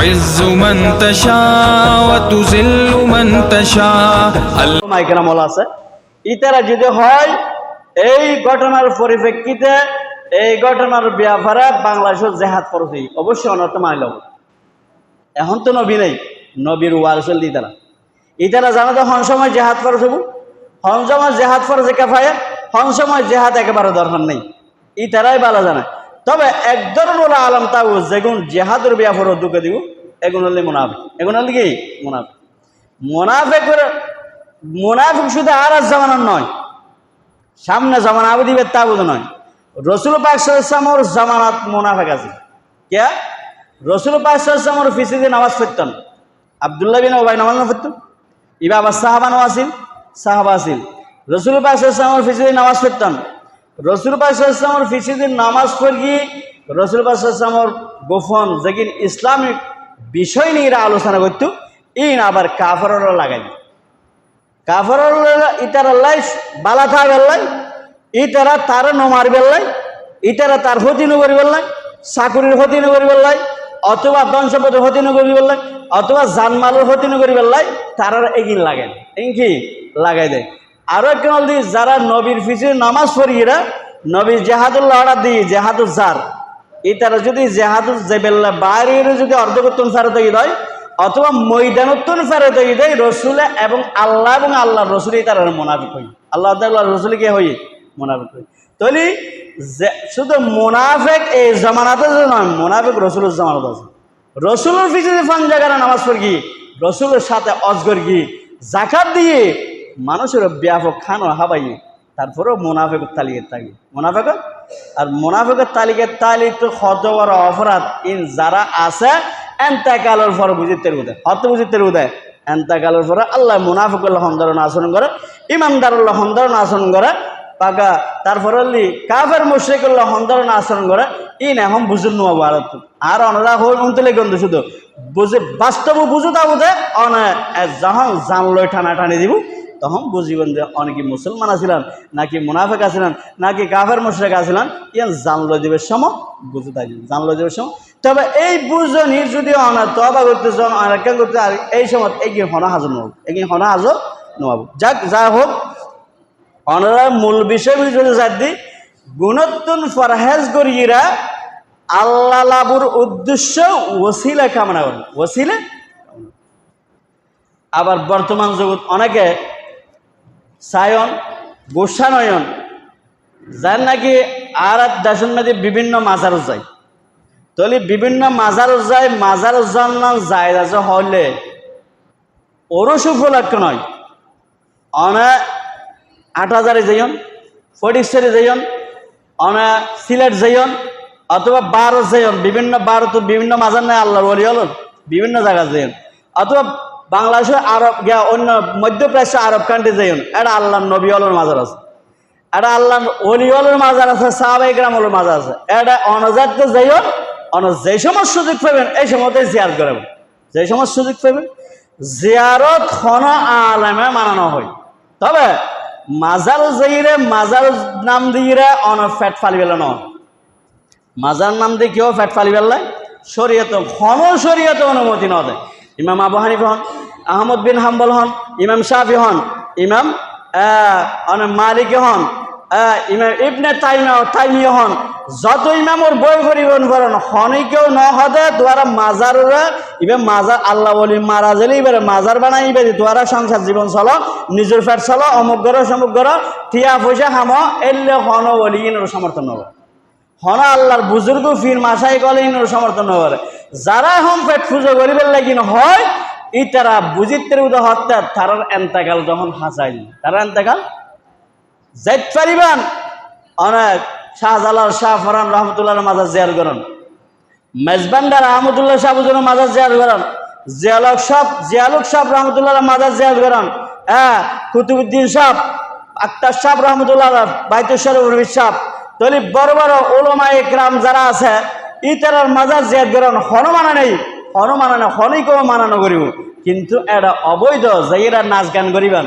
تعز من تشاء وتذل من تشاء মাইকেরা মল আছে ইতারা যদি হয় এই ঘটনার পরিপ্রেক্ষিতে এই ঘটনার ব্যাপারে বাংলাদেশের জেহাদ খরচ অবশ্যই অনর্থ মানিল এখন তো নবী নেই নবীর ওয়ারসল দি তারা ইতারা জানো তো হন সময় জেহাদ খরচ হবো হন সময় জেহাদ খরচ একেবারে হন সময় জেহাদ একেবারে দরকার নেই ইতারাই ভালো জানে তবে এক ধরনের আলম তাও যেগুন জেহাদের ব্যাপারে দুঃখ দিব, এগুন হলে মুনাফিক। এগুন হলে কি? মুনাফিক। মুনাফিকের, মুনাফিক শুধু আর আর জামানার নয়, সামনে জামানা আবু দিবে তা বোধ নয়। রসুল পাকসামর জামানাত মুনাফেক আছে। কে? রসুল পাকসামর ফিসিতে নামাজ পড়তেন। আবদুল্লাহ বিন ওবাই নামাজ না পড়তেন? ইবা আবার সাহাবানও আসিল সাহাবা আসিল রসুল পাকসামর ফিসিতে নামাজ পড়তেন। রসুল পাকসামর ফিসিতে নামাজ পড়ি, রসুল পাকসামর গোফন যেদিন ইসলামিক বিষয় নিয়ে এরা আলোচনা করতো, ইন আবার কাফারও লাগাই কাফর ইতার আল্লাহ বালা থা বেল্লাই ইতারা তার নমার বেল্লাই ইতারা তার হতি নগরী বেল্লাই চাকুরির হতি নগরী বেল্লাই অথবা ধন সম্পদের হতি নগরী বেল্লাই অথবা জানমালের হতি নগরী বেল্লাই তার এগিন লাগে এগিন লাগাই দেয়। আরও একজন দি যারা নবীর ফিসির নামাজ পড়িয়েরা নবীর জেহাদুল্লাহ অর্ডার দিয়ে জেহাদুল জার। ইতারা যদি জেহাদুল জেবেল্লা বাইরে যদি অর্ধকর্তন ফেরত দেয় অথবা ময়দানোত্তন ফেরত দেয় রসুলে এবং আল্লাহ এবং আল্লাহ রসুলই তারা মোনাফিক হই আল্লাহ আল্লাহ রসুল কে হই মোনাফিক হই তাহলে শুধু মোনাফেক এই জামানাতে নয়, মোনাফেক রসুলের জামানত আছে। রসুলের পিছনে ফান জায়গায় নামাজ পড়ি রসুলের সাথে অজগর গি জাকাত দিয়ে মানুষের ব্যাপক খানো হাবাই, তারপরেও মোনাফেক তালিকের থাকি। মোনাফেক আর মোনাফেকের তালিকের তালিক তো হত বড় অপরাধ ইন যারা আছে, এন্তাকালের পর বুঝিতের উদয়। হত বুঝিতের উদয়। এন্তাকালের পরে আল্লাহ মুনাফিকুল্লাহ হন্দরণ আচরণ করে ইমানদারুল্লাহ হন্দরণ আচরণ করে, পাকা, তারপরে কাফের মুশ্রিকুল্লাহ হন্দরণ আচরণ করে, ইন এখন বুঝুন নোয়াবো আর আর অনরা হল উনতলে গন্ধ শুধু। বুঝে বাস্তব বুঝু তা বুঝে অন যখন জান লই টানা টানি দিব। তখন বুঝিবেন যে অনেকে মুসলমান আছিলেন, নাকি মুনাফেক আছিলেন, নাকি কাফের মুশ্রেক আছিলেন, ইয়ান জানলো দিবের সময় বুঝে থাকি জানলো দিবের সময় তবে এই বুঝনি যদি অনা তবা করতে চান অনেকটা করতে আর এই সময় এগিয়ে হনা হাজর নহব এগিয়ে হনা হাজর নোয়াবো যাক, যা হোক, অনারা মূল বিষয় যদি যার দি গুণত্তন ফরহেজ করিয়েরা আল্লাহ লাভুর উদ্দেশ্য ওসিলা কামনা করেন ওসিলে আবার বর্তমান জগৎ অনেকে সায়ন, গোসানয়ন, যার নাকি আর এক দেশের মধ্যে বিভিন্ন মাজারও যায় তাহলে বিভিন্ন মাজারও যায় মাজারও জানার যায় হলে ওরও সুফলাক্ষ নয়। অনে আট হাজারে যাইন ফটিকশারে যাইন অনে সিলেট যাইন অথবা বারো যাইন বিভিন্ন বারো তো বিভিন্ন মাজার নাই, আল্লাহর বলি হল, বিভিন্ন জায়গা যাইন অথবা বাংলাদেশে আরব গিয়া অন্য মধ্যপ্রাচ্য আরব কান্ট্রি যাইন এটা আল্লাহর নবী হলের মাজার আছে। এটা আল্লাহ অলি হলের মাজার আছে, সাহাবাই গ্রাম হলের মাজার আছে। এটা অনজাত যাইন অন যে সময় সুযোগ পাবেন, এই সময়তে জিয়ার করাবেন। যে সময় সুযোগ পাবেন, জিয়ারত খন আলেমে মানানো হয়। তবে মাজার যাইরে মাজার নাম দিয়ে অন ফ্যাট ফালি পেল ন মাজার নাম দিয়ে কেউ ফ্যাট ফালি পেলাই শরীয়ত হন শরীয়ত অনুমতি ন দেয়। ইমাম আবু হানিফ হন, আহমদ বিন হাম্বল হন, ইমাম শাফি হন, ইমাম মালিক হন ইমাম ইবনে তাইমা, তাইমিয়া হন। যত ইমামর বই পরিবহন করেন, হনই কেউ ন হদে তোয়ারা মাজার ইবে মাজার আল্লাহ বলি মারা গেলে এবারে মাজার বানাই, ইবে তোয়ারা সংসার জীবন চলো, নিজের ফেট চলো, অমুক গর সমুক গর টিয়া পয়সা হাম, এলে হন বলি ইনোর সমর্থন হবে। হন আল্লাহর বুজুর্গ ফির মাসাই গলে ইনোর সমর্থন হবে যারা হম পেট পুজো করিবার লাগিন হয় ই তারা বুঝিতে উদা হত্যা তারার এন্তাকাল যখন হাসাই তারা এন্তাকাল? যাইত পারিবান? অনেক শাহজালাল শাহ ফরান রহমতুল্লাহ মাজার জিয়ার করেন। মেজবান্ডার আহমদুল্লাহ শাহ বুজুর মাজার জিয়ার করেন। জিয়ালক সাহ জিয়ালুক সাহ রহমতুল্লাহ মাজার জিয়ার করেন। হ্যাঁ কুতুবুদ্দিন সাহ, আক্তার সাহ রহমতুল্লাহ বাইতুশ্বর সাহ। তলি বড় বড় ওলমা একরাম যারা আছে ই তারার মাজার জিয়ার করেন হনুমানা নেই হনুমানা নেই হনিকেও মানানো করিব। কিন্তু এটা অবৈধ যাইরা নাচ গান করিবেন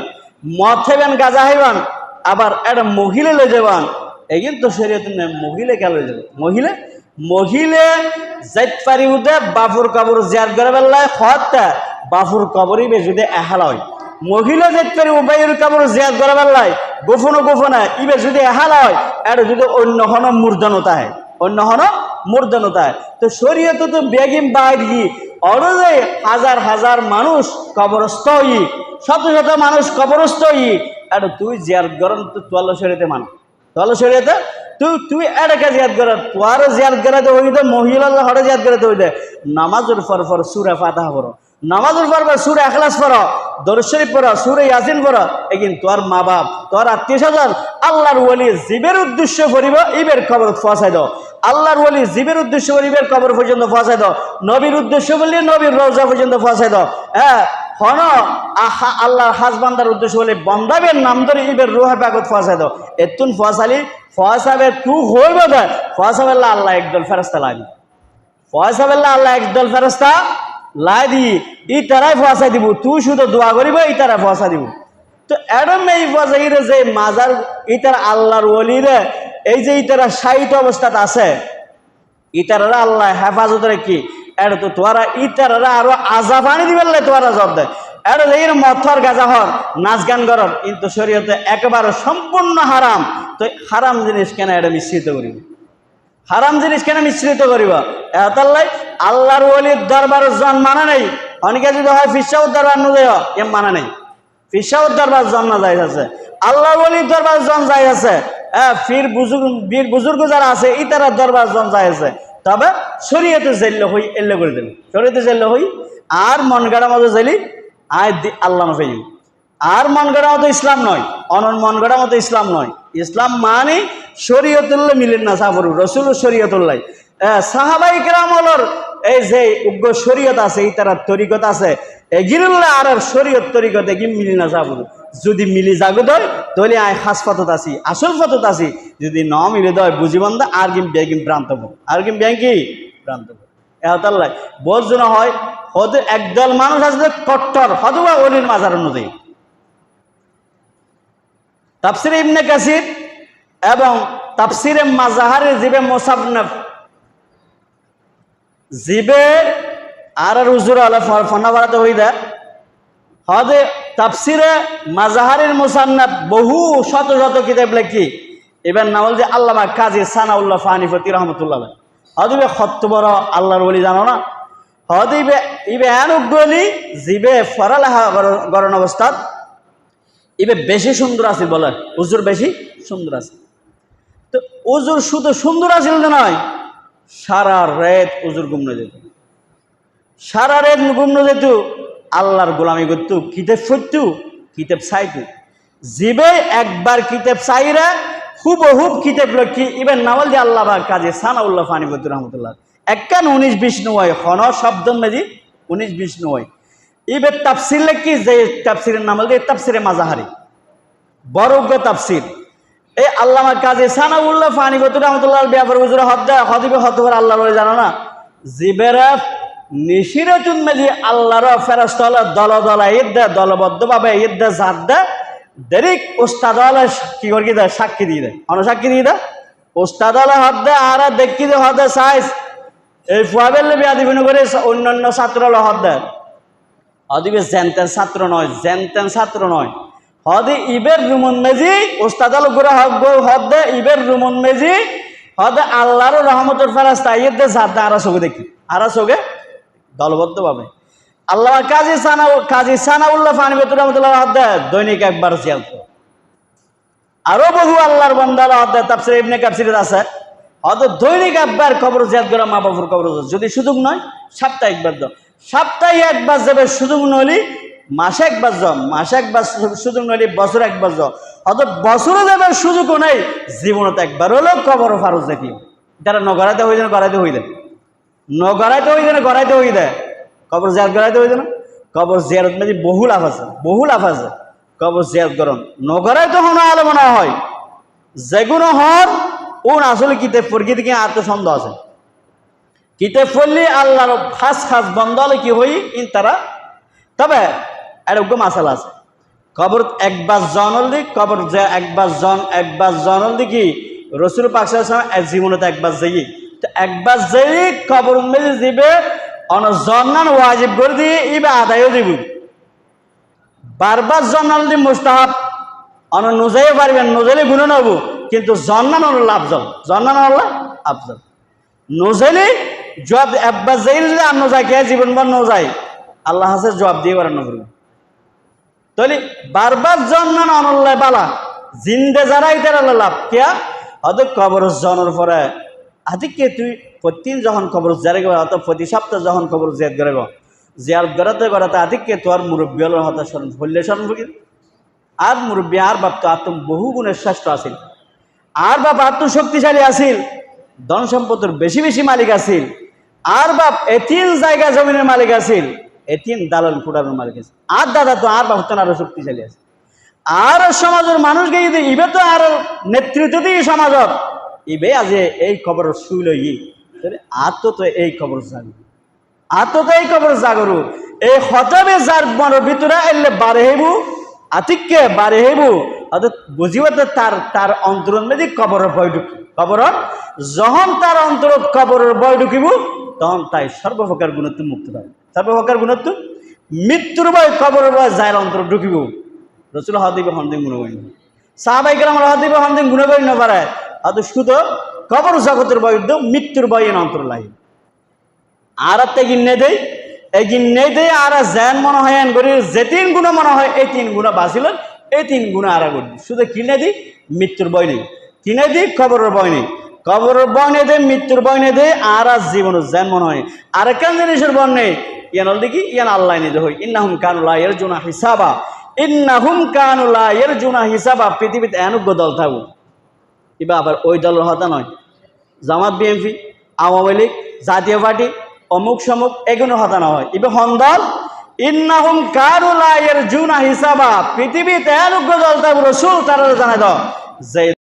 মদ খাইবেন গাজা খাইবেন আবার এটা মহিলে লই যাবান এই কিন্তু শরীয়ত মহিলা কে লই যাবে মহিলে? মহিলে যাইত পারি উদে বাফুর কবর জিয়ার করে বেলায় হত্যা বাফুর কবরই বে যদি এহাল হয়। মহিলা যাইত পারি উবাইয়ের কবর জিয়ার করে বেলায় গোপন গোপনে ইবে যদি এহাল হয়। এটা যদি অন্য হন মূর্ধনতা হয়। অন্য হন মূর্ধনতা হয় তো শরীয়ত তো বেগিম বাইরি অরজে হাজার হাজার মানুষ কবরস্থ ই শত শত মানুষ কবরস্থ ই আর তুই জিয়ার গরম তো তোয়াল শরীয়তে মান তোয়াল শরীয়তে, তুই তুই এটাকে জিয়াদ করে তোয়ার জিয়াদ করে তো হইতে মহিলা হরে জিয়াদ করে তো হইতে নামাজের ফর ফর সুরে ফাতাহ পড়ো। নামাজের পর সুরে এখলাস পড়ো দরশরীফ পড়ো, সুরে ইয়াসিন পড়ো এগিন তোর মা বাপ, তোর আত্মীয় স্বজন আল্লাহর ওলি জীবের উদ্দেশ্য করিব ইবের খবর ফসাই দাও। আল্লাহর ওলি জীবের উদ্দেশ্য করে ইবের কবর পর্যন্ত ফসাই দাও। নবীর উদ্দেশ্য বললে নবীর রোজা পর্যন্ত ফসাই দাও। হ্যাঁ হন, আহা, আল্লাহর হাজবান্দার উদ্দেশ্য বলে বন্দাবের নাম ধরে ইবের রুহা পাগত ফসাই দাও। এতুন ফসালি ফসাবে তু হইব দে ফসাবেল্লা আল্লাহ একদল ফেরস্তা লাগি ফসাবেল্লা আল্লাহ একদল ফেরস্তা লাই দি, ই তারাই ফসা দিব তুই শুধু দোয়া করিব ই তারা ফসা দিব। তো এরম এই ফসাইরে যে মাজার ইতার আল্লাহর ওলিরে এই যে ইতারা সাহিত্য অবস্থাত আছে ইতারা আল্লাহ হেফাজত কি? এটা তো তোরা ইতারা আরও আজা পানি দিবেন তোরা জব দেয় এটা মথর গাজা হর নাচ গান করর কিন্তু শরীয়তে একেবারে সম্পূর্ণ হারাম তো হারাম জিনিস কেন এটা মিশ্রিত করিব হারাম জিনিস কেন মিশ্রিত করিব এতাল্লাই আল্লাহর ওলির দরবারের জন মানা নেই। অনেকে যদি হয় ফিসাউর দরবার নুদয় এ মানা নেই। ফিসাউর দরবার জন না যাই আছে। আল্লাহ ওলির দরবার জন যাই আছে। ফির বুজুর্গ বীর বুজুর্গ যারা আছে ই তারা দরবার জন যাই আছে। তবে শরীয়তে জেল্য হই, এল্লে করে দিল শরীয়তে জেল্য হই, আর মন গাড়া মতো জেলি, আয় আল্লাহ নফেই আর মন গড়া মতো ইসলাম নয়, অনন মন গড়া মতো ইসলাম নয়। ইসলাম মানে শরীয়তুল্লাহ মিলেন না সাফরু, রসুল শরীয়তুল্লাহ। সাহাবাই কেরামলর এই যে উগ্র শরীয়ত আছে, এই তার তরিকত আছে এগিরুল্লাহ আর শরীয়ত তরিকত এগি মিলি না সাফরু যদি মিলি জাগু দয়, তাহলে আয় হাস পথত আছি, আসল পথত আছি যদি ন মিলে দয়, বুঝি বন্ধ, আর কিম বেগিম ভ্রান্ত। আর কিম ব্যাংকি ভ্রান্ত। এহতাল্লাই বোঝ হয়, হদে একদল মানুষ আসলে কট্টর হদুয়া অলির মাজার অনুযায়ী তাফসিরে ইবনে কাসির এবং তাফসিরে মাজাহারে জিবে মোসাফনফ জিবে আর আর উজুর আলা হই দা। হদে তাফসিরে মাজাহারের মোসান্নাফ বহু শত শত কিতাব লেখি। এবার নাম যে আল্লামা কাজী সানাউল্লাহ ফানিফতি রহমতুল্লাহ হদিবে সত্য বড় আল্লাহর বলি জানো না? হদিবে ইবে এন উগ্রলি জিবে ফরালাহা গরণ অবস্থাত। ইবে বেশি সুন্দর আছে বলে, উজুর বেশি সুন্দর আছে। তো উজুর শুধু সুন্দর আছিল নয় সারা রেত উজুর গুমনে যেত। সারা রেত গুমনে যেত, আল্লাহর গোলামি করত, কিতাব ফরতু কিতাব চাইতু। জিবে একবার কিতাব চাইরা হুব হুব কিতাব লক্ষ্মী, ইবেন নাওয়াল যে আল্লাহ কাজে সানাউল্লাহ ফানি বদ্দুর রহমতুল্লাহ। একখান উনিশ, বিশ, নয়, হন, শব্দ মেজি উনিশ, বিশ, নয়। ইবের তাফসির লেখি যে তাফসিরের নাম হল তাফসিরে মাজাহারি। বরজ্ঞ তাফসির। এই আল্লামা কাজী সানাউল্লাহ ফানি বতুর রহমতুল্লাহ ব্যাপার হুজুর হদ্দা হদিবে হতবার আল্লাহ বলে জানো না? জিবেরা নিশিরাতুন মেজি, আল্লাহর ফেরস্তল দল দল দলবদ্ধ ভাবে ঈদ জাত দে দেরিক ওস্তাদ কি করি দেয়? সাক্ষী দিয়ে দেয়। অন সাক্ষী দিয়ে দেয়? ওস্তাদ হদ দে, আর দেখি দে, হদে সাইজ। এই ফুয়াবেল বিয়া দিবিন করে অন্যান্য ছাত্র হদ দেয়। হদিবে জেনতেন ছাত্র নয়, জেনতেন ছাত্র নয়। হদি ইবের রুমন মেজি ওস্তাদাল গুরা হদ ইবের রুমন মেজি, হদে আল্লাহর রহমতের ফেরাস্তা ইয়ের দে জাত দে, আরা চোখে দেখি। আরা দলবদ্ধ ভাবে। আল্লাহ কাজী সানা কাজী সানা সানাউল্লাহ ফানিবতুর রহমতুল্লাহ হদ দে, দৈনিক একবার জিয়ালত আরও বহু আল্লাহর বন্দার হদ দে, তাফসির ইবনে কাপসির আছে। হদ দৈনিক একবার কবর জিয়াদ করা, মা বাবুর কবর। যদি সুযোগ নয়, সাপ্তাহিক দাও। সপ্তাহে একবার যাবে, সুযোগ নইলি মাসে একবার যাও মাসে একবার সুযোগ নইলি বছর একবার যাও অত বছরে যাবে সুযোগও নেই, জীবনত একবার হলেও কবর ফারুজ দেখি। যারা নগরাইতে হয়ে যায় গড়াইতে যায় নগরাইতে হয়ে যায় গড়াইতে যায় কবর জিয়াদ গড়াইতে হয়ে না। কবর জিয়ারত মেজি বহু লাভ আছে, বহু লাভ আছে। কবর জিয়াদ গরম। নগরাইতে হনো আলোচনা হয়। যেগুলো হন, ওন আসলে কিতে ফরকি দিকে আত্মসন্দেহ আছে। কিতে ফললি আল্লাহর খাস খাস বন্ধ হলে কি হই ইন তারা তবে এরকম মাসাল আছে। কবর একবার জনল দিক, কবর যে একবার জন, একবার জনল দিকি রসুল পাকসার জীবনত একবার যাই। তো একবার যেই কবর মেজে দিবে অন জন্নান ওয়াজিব করে দিয়ে ইবে আদায়ও দিব বারবার জন্নান দি মুস্তাহাব, অন নুজাইও পারবেন নুজাইলে গুণ নেব, কিন্তু জন্নান হল আফজল জন্নান হল আফজল নুজাইলে জবাব একবার যেই যদি আর নোজাই কে জীবন বর নোজাই আল্লাহ হাসে জবাব দিয়ে পারেন নগর তাহলে বারবার জন্নান অনল্লায় বালা। জিন্দে যারা ইতার লাভ, কিয়া? হয়তো কবর জনের পরে। আদি কে তুই? প্রতিদিন যখন কবর জারে গেবে অত প্রতি সপ্তাহ যখন কবর জিয়াদ করে জিয়ার গড়াতে গড়াতে আদি কে তোর মুরব্বী হল হতা স্মরণ হইলে ভুগি আর মুরব্বী, আর বাপ তো আত্ম বহু গুণের শ্রেষ্ঠ আছিল। আর বাপ আত্মশক্তিশালী আছিল, ধন সম্পদের বেশি বেশি মালিক আছিল। আর বাপ এতিন জায়গা জমিনের মালিক আছিল। এতিন দালাল ফুটানোর মালিক আছে আর দাদা তো আর বাপ তো আরও শক্তিশালী আছে। আর সমাজের মানুষকে যদি ইবে তো আর নেতৃত্ব দিই সমাজত ইবে আজ এই খবর শুইল ই। তাহলে আর তো তো এই খবর জানি আর তো তো এই খবর জাগরু। এই হতাবে যার মনের ভিতরে এলে বারে হেবু, আতিককে বারে হেবু। অর্থাৎ বুঝিবতে তার তার অন্তরণ মেদি কবরের ভয় ঢুকি। কবরর যখন তার অন্তরত কবরের ভয় ঢুকিব, তখন তাই সর্বপ্রকার গুণত্ব মুক্ত পাবে। সর্বপ্রকার গুণত্ব মৃত্যুর ভয় কবরের ভয় যার অন্তর ঢুকিব। রসুল হদিবে হন্দিন গুণ করি সাহাবাই গ্রাম হদিবে হন্দিন গুণ করি না পারে হয়তো শুধু কবর জগতের বৈদ্য মৃত্যুর বই অন্তর লাগে আর একটা গিন্নে দেই, এই গিন্নে দেই আর জ্যান মনে হয়, এন করি যে তিন গুণ মনে হয়, এই তিন গুণা বাঁচিল এই তিন গুণা আর করি শুধু কিনে দিই, মৃত্যুর বই নেই। কিনে দিই, কবরের বই নেই। কবরের বই নেই দে, মৃত্যুর নেই দে, আর আর জীবনের জ্যান মনে হয় আর একখান জিনিসের নেই? ইয়ান হল দেখি, ইয়ান আল্লাহ নিতে হই ইন্নাহুম কানুল্লাহ এর জোনা হিসাবা। ইন্নাহুম কানুল্লাহ এর জোনা হিসাবা। পৃথিবীতে এনুগ্য দল থাকুক। এবার আবার ওই দলের হতা নয়। জামাত, বিএনপি, আওয়ামী লীগ, জাতীয় পার্টি, অমুক সমুক, এগুলো হতা না হয়। এবার হন্দল ইন্নাহুম কারুলা এর জুনা হিসাবা। পৃথিবীতে এনুগ্য দল থাকুক, রসুল তারা জানাই দাও। যে